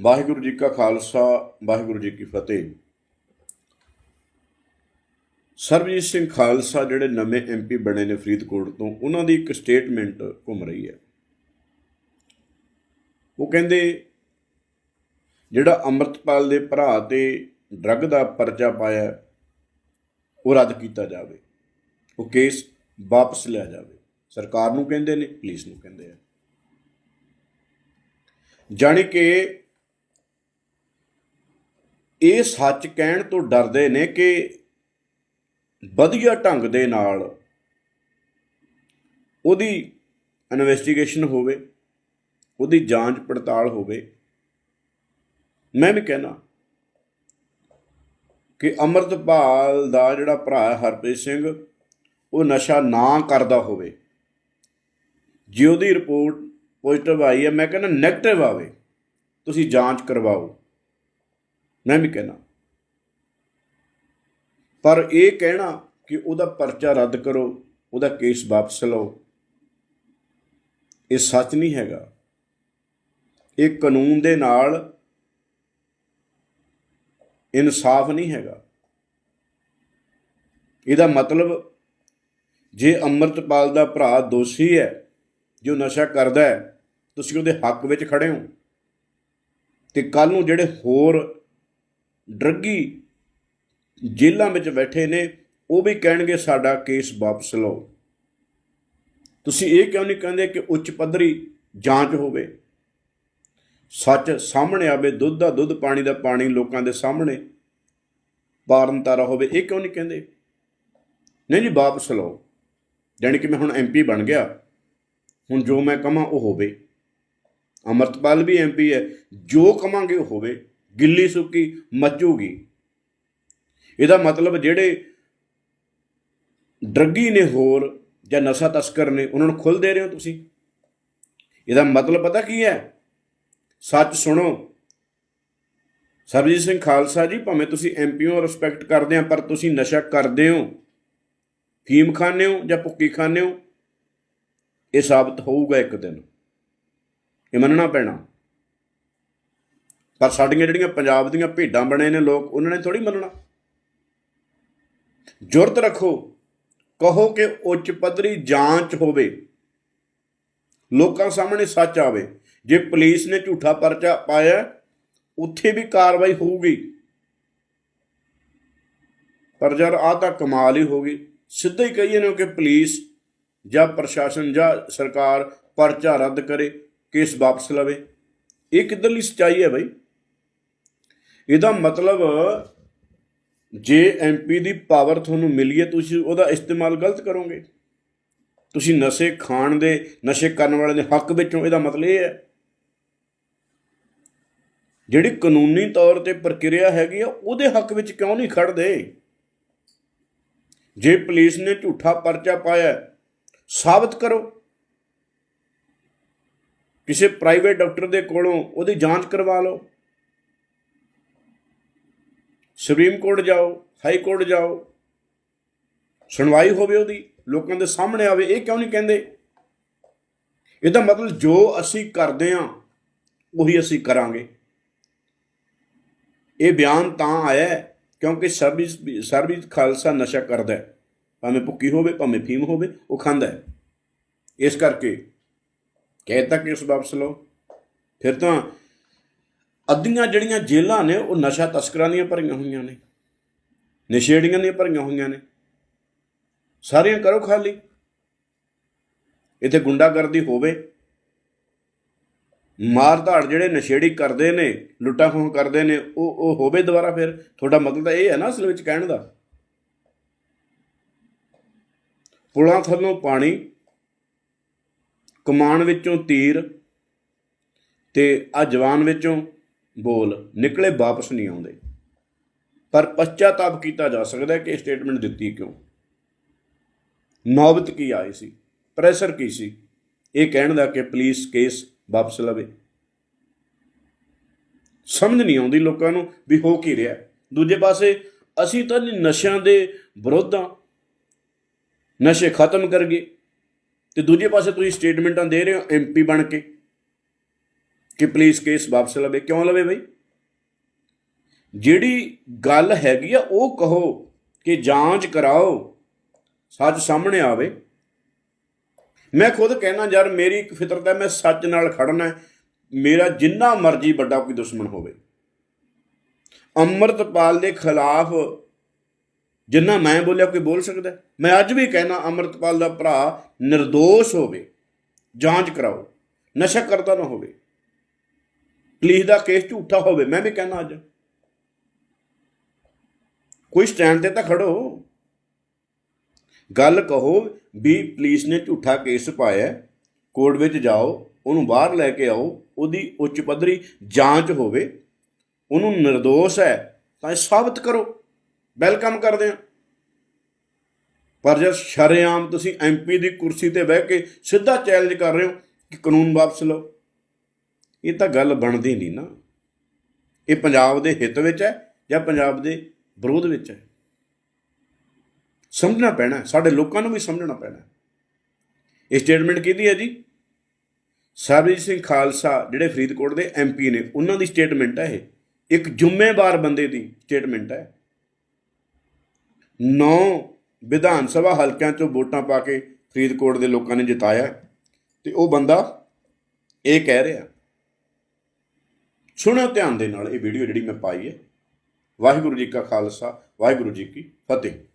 ਵਾਹਿਗੁਰੂ ਜੀ ਕਾ ਖਾਲਸਾ, ਵਾਹਿਗੁਰੂ ਜੀ ਕੀ ਫਤਿਹ। ਸਰਬਜੀਤ ਸਿੰਘ ਖਾਲਸਾ ਜਿਹੜੇ ਨਵੇਂ ਐਮਪੀ ਬਣੇ ਨੇ ਫਰੀਦਕੋਟ ਤੋਂ, ਉਹਨਾਂ ਦੀ ਇੱਕ ਸਟੇਟਮੈਂਟ ਘੁੰਮ ਰਹੀ ਹੈ। ਉਹ ਕਹਿੰਦੇ, ਜਿਹੜਾ ਅੰਮ੍ਰਿਤਪਾਲ ਦੇ ਭਰਾ ਤੇ ਡਰੱਗ ਦਾ ਪਰਚਾ ਪਾਇਆ ਉਹ ਰੱਦ ਕੀਤਾ ਜਾਵੇ। ਉਹ ਕੇਸ ਵਾਪਸ ਲਿਆ ਜਾਵੇ। ਸਰਕਾਰ ਨੂੰ ਕਹਿੰਦੇ ਨੇ, ਪੁਲਿਸ ਨੂੰ ਕਹਿੰਦੇ ਆ। ਜਾਣੀ ਕਿ ਇਹ ਸੱਚ ਕਹਿਣ ਤੋਂ ਡਰਦੇ ਨੇ ਕਿ ਵਧੀਆ ਢੰਗ ਦੇ ਨਾਲ ਉਹਦੀ ਇਨਵੈਸਟੀਗੇਸ਼ਨ ਹੋਵੇ, ਉਹਦੀ ਜਾਂਚ ਪੜਤਾਲ ਹੋਵੇ। ਮੈਂ ਵੀ ਕਹਿਣਾ ਕਿ ਅਮਰਤਪਾਲ ਦਾ ਜਿਹੜਾ ਭਰਾ ਹੈ ਹਰਪ੍ਰੀਤ ਸਿੰਘ, ਉਹ ਨਸ਼ਾ ਨਾ ਕਰਦਾ ਹੋਵੇ। ਜੇ ਉਹਦੀ ਰਿਪੋਰਟ ਪੋਜ਼ਿਟਿਵ ਆਈ ਹੈ, ਮੈਂ ਕਹਿੰਦਾ ਨੈਗੇਟਿਵ ਆਵੇ, ਤੁਸੀਂ ਜਾਂਚ ਕਰਵਾਓ। ਮੈਂ ਵੀ ਕਹਿਣਾ। ਪਰ ਇਹ ਕਹਿਣਾ ਕਿ ਉਹਦਾ ਪਰਚਾ ਰੱਦ ਕਰੋ, ਉਹਦਾ ਕੇਸ ਵਾਪਸ ਲਓ, ਇਹ ਸੱਚ ਨਹੀਂ ਹੈਗਾ। ਇਹ ਕਾਨੂੰਨ ਦੇ ਨਾਲ ਇਨਸਾਫ ਨਹੀਂ ਹੈਗਾ। ਇਹਦਾ ਮਤਲਬ ਜੇ ਅੰਮ੍ਰਿਤਪਾਲ ਦਾ ਭਰਾ ਦੋਸ਼ੀ ਹੈ, ਜੋ ਨਸ਼ਾ ਕਰਦਾ ਹੈ, ਤੁਸੀਂ ਉਹਦੇ ਹੱਕ ਵਿੱਚ ਖੜੇ ਹੋ। ਤੇ ਕੱਲ ਨੂੰ ਜਿਹੜੇ ਹੋਰ ਡਰੱਗੀ ਜੇਲ੍ਹਾਂ ਵਿੱਚ ਬੈਠੇ ਨੇ, ਉਹ ਵੀ ਕਹਿਣਗੇ ਸਾਡਾ ਕੇਸ ਵਾਪਸ ਲਓ। ਤੁਸੀਂ ਇਹ ਕਿਉਂ ਨਹੀਂ ਕਹਿੰਦੇ ਕਿ ਉੱਚ ਪੱਧਰੀ ਜਾਂਚ ਹੋਵੇ? ਸੱਚ ਸਾਹਮਣੇ ਆਵੇ, ਦੁੱਧ ਦਾ ਦੁੱਧ, ਪਾਣੀ ਦਾ ਪਾਣੀ ਲੋਕਾਂ ਦੇ ਸਾਹਮਣੇ ਪਾਰਨ ਤਾਰਾ ਹੋਵੇ, ਇਹ ਕਿਉਂ ਨਹੀਂ ਕਹਿੰਦੇ? ਨਹੀਂ ਜੀ, ਵਾਪਸ ਲਓ। ਜਾਣੀ ਕਿ ਮੈਂ ਹੁਣ ਐਮਪੀ ਬਣ ਗਿਆ। ਹੁਣ ਜੋ ਮੈਂ ਕਹਾਂ ਉਹ ਹੋਵੇ। ਅਮਰਤਪਾਲ ਵੀ ਐਮਪੀ ਹੈ, ਜੋ ਕਵਾਂਗੇ ਉਹ ਹੋਵੇ। ਗਿੱਲੀ ਸੁੱਕੀ ਮੱਚੂਗੀ। ਇਹਦਾ ਮਤਲਬ ਜਿਹੜੇ ਡਰੱਗੀ ਨੇ ਹੋਰ ਜਾਂ ਨਸ਼ਾ ਤਸਕਰ ਨੇ, ਉਹਨਾਂ ਨੂੰ ਖੁੱਲ ਦੇ ਰਹੇ ਹੋ ਤੁਸੀਂ। ਇਹਦਾ ਮਤਲਬ ਪਤਾ ਕੀ ਹੈ? ਸੱਚ ਸੁਣੋ। ਸਰਬਜੀਤ ਸਿੰਘ ਖਾਲਸਾ ਜੀ, ਭਾਵੇਂ ਤੁਸੀਂ ਐਮਪੀਓ ਰਿਸਪੈਕਟ ਕਰਦੇ ਆ, ਪਰ ਤੁਸੀਂ ਨਸ਼ਾ ਕਰਦੇ ਹੋ। ਫੀਮ ਖਾਂਦੇ ਹੋ ਜਾਂ ਭੁੱਕੀ ਖਾਂਦੇ ਹੋ, ਇਹ ਸਾਬਤ ਹੋਊਗਾ ਇੱਕ ਦਿਨ। ਇਹ ਮੰਨਣਾ ਪੈਣਾ। ਪਰ ਸਾਡੀਆਂ ਜਿਹੜੀਆਂ ਪੰਜਾਬ ਦੀਆਂ ਭੇਡਾਂ ਬਣੇ ਨੇ ਲੋਕ, ਉਹਨਾਂ ਨੇ ਥੋੜੀ ਮੰਨਣਾ। ਜੁਰਤ ਰੱਖੋ। ਕਹੋ ਕਿ ਉੱਚ ਪੱਧਰੀ ਜਾਂਚ ਹੋਵੇ। ਲੋਕਾਂ ਸਾਹਮਣੇ ਸੱਚ ਆਵੇ। ਜੇ ਪੁਲਿਸ ਨੇ ਝੂਠਾ ਪਰਚਾ ਪਾਇਆ, ਉੱਥੇ ਵੀ ਕਾਰਵਾਈ ਹੋਊਗੀ। ਪਰ ਜਦ ਆ ਤਾਂ ਕਮਾਲ ਹੀ ਹੋ ਗਈ। ਸਿੱਧਾ ਹੀ ਕਹੀਏ ਨੇ ਕਿ ਪੁਲਿਸ ਜਾਂ ਪ੍ਰਸ਼ਾਸਨ ਜਾਂ ਸਰਕਾਰ ਪਰਚਾ ਰੱਦ ਕਰੇ, ਕੇਸ ਵਾਪਸ ਲਵੇ। ਇਹ ਕਿੱਧਰਲੀ ਸਚਾਈ ਹੈ ਬਈ? ਇਹਦਾ ਮਤਲਬ ਜੇ ਐਮਪੀ ਦੀ ਪਾਵਰ ਤੁਹਾਨੂੰ ਮਿਲੀ ਹੈ, ਤੁਸੀਂ ਉਹਦਾ ਇਸਤੇਮਾਲ ਗਲਤ ਕਰੋਗੇ। ਤੁਸੀਂ ਨਸ਼ੇ ਖਾਣ ਦੇ, ਨਸ਼ੇ ਕਰਨ ਵਾਲਿਆਂ ਦੇ ਹੱਕ ਵਿੱਚੋਂ ਇਹਦਾ ਮਤਲਬ ਇਹ ਹੈ। ਜਿਹੜੀ ਕਾਨੂੰਨੀ ਤੌਰ ਤੇ ਪ੍ਰਕਿਰਿਆ ਹੈਗੀ ਆ, ਉਹਦੇ ਹੱਕ ਵਿੱਚ ਕਿਉਂ ਨਹੀਂ ਖੜਦੇ? ਜੇ ਪੁਲਿਸ ਨੇ ਝੂਠਾ ਪਰਚਾ ਪਾਇਆ, ਸਾਬਤ ਕਰੋ। ਕਿਸੇ ਪ੍ਰਾਈਵੇਟ ਡਾਕਟਰ ਦੇ ਕੋਲੋਂ ਉਹਦੀ ਜਾਂਚ ਕਰਵਾ ਲਓ। ਸੁਪਰੀਮ ਕੋਰਟ ਜਾਓ, ਹਾਈ ਕੋਰਟ ਜਾਓ, ਸੁਣਵਾਈ ਹੋਵੇ ਉਹਦੀ, ਲੋਕਾਂ ਦੇ ਸਾਹਮਣੇ ਆਵੇ, ਇਹ ਕਿਉਂ ਨਹੀਂ ਕਹਿੰਦੇ? ਇਹਦਾ ਮਤਲਬ ਜੋ ਅਸੀਂ ਕਰਦੇ ਹਾਂ, ਉਹੀ ਅਸੀਂ ਕਰਾਂਗੇ। ਇਹ ਬਿਆਨ ਤਾਂ ਆਇਆ ਕਿਉਂਕਿ ਸਰਵਿਸ ਸਰਵਿਸ ਖਾਲਸਾ ਨਸ਼ਾ ਕਰਦਾ ਹੈ। ਭਾਵੇਂ ਭੁੱਕੀ ਹੋਵੇ, ਭਾਵੇਂ ਫੀਮ ਹੋਵੇ, ਉਹ ਖਾਂਦਾ ਹੈ। ਇਸ ਕਰਕੇ ਕਹਿਤਾ ਕਿ ਉਸ ਵਾਪਸ ਲਓ। ਫਿਰ ਤਾਂ ਅੱਧੀਆਂ ਜਿਹੜੀਆਂ ਜੇਲ੍ਹਾਂ ਨੇ, ਉਹ ਨਸ਼ਾ ਤਸਕਰਾਂ ਦੀਆਂ ਭਰੀਆਂ ਹੋਈਆਂ ਨੇ, ਨਸ਼ੇੜੀਆਂ ਦੀਆਂ ਭਰੀਆਂ ਹੋਈਆਂ ਨੇ। ਸਾਰੀਆਂ ਕਰੋ ਖਾਲੀ। ਇੱਥੇ ਗੁੰਡਾਗਰਦੀ ਹੋਵੇ। ਮਾਰ ਧਾੜ ਜਿਹੜੇ ਨਸ਼ੇੜੀ ਕਰਦੇ ਨੇ, ਲੁੱਟਾਂ ਖੋਹ ਕਰਦੇ ਨੇ, ਉਹ ਉਹ ਹੋਵੇ ਦੁਬਾਰਾ ਫਿਰ। ਤੁਹਾਡਾ ਮਤਲਬ ਤਾਂ ਇਹ ਹੈ ਨਾ ਅਸਲ ਵਿੱਚ ਕਹਿਣ ਦਾ। ਪੁਲਾਂ ਥੱਲੋਂ ਪਾਣੀ, ਕਮਾਨ ਵਿੱਚੋਂ ਤੀਰ ਤੇ ਆ ਜਵਾਨ ਵਿੱਚੋਂ ਬੋਲ ਨਿਕਲੇ ਵਾਪਸ ਨਹੀਂ ਆਉਂਦੇ। ਪਰ ਪਛਤਾਤਾਪ ਕੀਤਾ ਜਾ ਸਕਦਾ ਹੈ ਕਿ ਸਟੇਟਮੈਂਟ ਦਿੱਤੀ ਕਿਉਂ? ਨੌਬਤ ਕੀ ਆਈ ਸੀ? ਪ੍ਰੈਸ਼ਰ ਕੀ ਸੀ? ਇਹ ਕਹਿਣ ਦਾ ਕਿ ਪੁਲਿਸ ਕੇਸ ਵਾਪਸ ਲਵੇ। ਸਮਝ ਨਹੀਂ ਆਉਂਦੀ ਲੋਕਾਂ ਨੂੰ ਵੀ ਹੋ ਕੀ ਰਿਹਾ। ਦੂਜੇ ਪਾਸੇ ਅਸੀਂ ਤਾਂ ਨਸ਼ਿਆਂ ਦੇ ਵਿਰੋਧ ਹਾਂ ਨਸ਼ੇ ਖਤਮ ਕਰ ਗਏ। ਤੇ ਦੂਜੇ ਪਾਸੇ ਤੁਸੀਂ ਸਟੇਟਮੈਂਟਾਂ ਦੇ ਰਹੇ ਹੋ ਐਮਪੀ ਬਣ ਕੇ। ਕਿ ਪੁਲਿਸ ਕੇਸ ਵਾਪਸ ਲਵੇ, ਕਿਉਂ ਲਵੇ ਬਈ? ਜਿਹੜੀ ਗੱਲ ਹੈਗੀ ਆ, ਉਹ ਕਹੋ ਕਿ ਜਾਂਚ ਕਰਾਓ, ਸੱਚ ਸਾਹਮਣੇ ਆਵੇ। ਮੈਂ ਖੁਦ ਕਹਿਣਾ, ਯਾਰ, ਮੇਰੀ ਇੱਕ ਫਿਤਰਤ ਹੈ, ਮੈਂ ਸੱਚ ਨਾਲ ਖੜਨਾ ਮੇਰਾ ਜਿੰਨਾ ਮਰਜ਼ੀ ਵੱਡਾ ਕੋਈ ਦੁਸ਼ਮਣ ਹੋਵੇ। ਅੰਮ੍ਰਿਤਪਾਲ ਦੇ ਖਿਲਾਫ ਜਿੰਨਾ ਮੈਂ ਬੋਲਿਆ, ਕੋਈ ਬੋਲ ਸਕਦਾ ਮੈਂ ਅੱਜ ਵੀ ਕਹਿਣਾ, ਅੰਮ੍ਰਿਤਪਾਲ ਦਾ ਭਰਾ નિર્ਦੋਸ਼ ਹੋਵੇ, ਜਾਂਚ ਕਰਾਓ। ਨਸ਼ਾ ਕਰਦਾ ਨਾ ਹੋਵੇ। ਪੁਲਿਸ ਦਾ ਕੇਸ ਝੂਠਾ ਹੋਵੇ, ਮੈਂ ਵੀ ਕਹਿਣਾ ਅੱਜ। ਕੋਈ ਸਟੈਂਡ ਤੇ ਤਾਂ ਖੜੋ। ਗੱਲ ਕਹੋ ਵੀ ਪੁਲਿਸ ਨੇ ਝੂਠਾ ਕੇਸ ਪਾਇਆ, ਕੋਰਟ ਵਿੱਚ ਜਾਓ, ਉਹਨੂੰ ਬਾਹਰ ਲੈ ਕੇ ਆਓ, ਉਹਦੀ ਉੱਚ ਪੱਧਰੀ ਜਾਂਚ ਹੋਵੇ, ਉਹਨੂੰ નિર્ਦੋਸ਼ ਹੈ, ਤਾਂ ਇਹ ਸਾਬਤ ਕਰੋ, ਵੈਲਕਮ ਕਰਦੇ ਹਾਂ। ਪਰ ਜੇ ਸ਼ਰੇਆਮ ਤੁਸੀਂ ਐਮਪੀ ਦੀ ਕੁਰਸੀ ਤੇ ਬਹਿ ਕੇ ਸਿੱਧਾ ਚੈਲੰਜ ਕਰ ਰਹੇ ਹੋ ਕਿ ਕਾਨੂੰਨ ਵਾਪਸ ਲਓ। ਇਹ ਤਾਂ ਗੱਲ ਬਣਦੀ ਨਹੀਂ ਨਾ। ਇਹ ਪੰਜਾਬ ਦੇ ਹਿੱਤ ਵਿੱਚ ਹੈ ਜਾਂ ਪੰਜਾਬ ਦੇ ਵਿਰੋਧ ਵਿੱਚ ਹੈ? ਸਮਝਣਾ ਪੈਣਾ ਸਾਡੇ ਲੋਕਾਂ ਨੂੰ ਵੀ ਸਮਝਣਾ ਪੈਣਾ ਇਹ ਸਟੇਟਮੈਂਟ ਕਿਹਦੀ ਹੈ ਜੀ? ਸਰਬਜੀਤ ਸਿੰਘ ਖਾਲਸਾ ਜਿਹੜੇ ਫਰੀਦਕੋਟ ਦੇ ਐਮਪੀ ਨੇ, ਉਹਨਾਂ ਦੀ ਸਟੇਟਮੈਂਟ ਹੈ ਇਹ। ਇੱਕ ਜ਼ਿੰਮੇਵਾਰ ਬੰਦੇ ਦੀ ਸਟੇਟਮੈਂਟ ਹੈ। ਨੌ ਵਿਧਾਨ ਸਭਾ ਹਲਕਿਆਂ ਚੋਂ ਵੋਟਾਂ ਪਾ ਕੇ ਫਰੀਦਕੋਟ ਦੇ ਲੋਕਾਂ ਨੇ ਜਿਤਾਇਆ ਤੇ ਉਹ ਬੰਦਾ ਇਹ ਕਹਿ ਰਿਹਾ ਸੁਣੋ ਧਿਆਨ ਦੇ ਨਾਲ ਇਹ ਵੀਡੀਓ ਜਿਹੜੀ ਮੈਂ ਪਾਈ ਹੈ। ਵਾਹਿਗੁਰੂ ਜੀ ਕਾ ਖਾਲਸਾ, ਵਾਹਿਗੁਰੂ ਜੀ ਕੀ ਫਤਿਹ।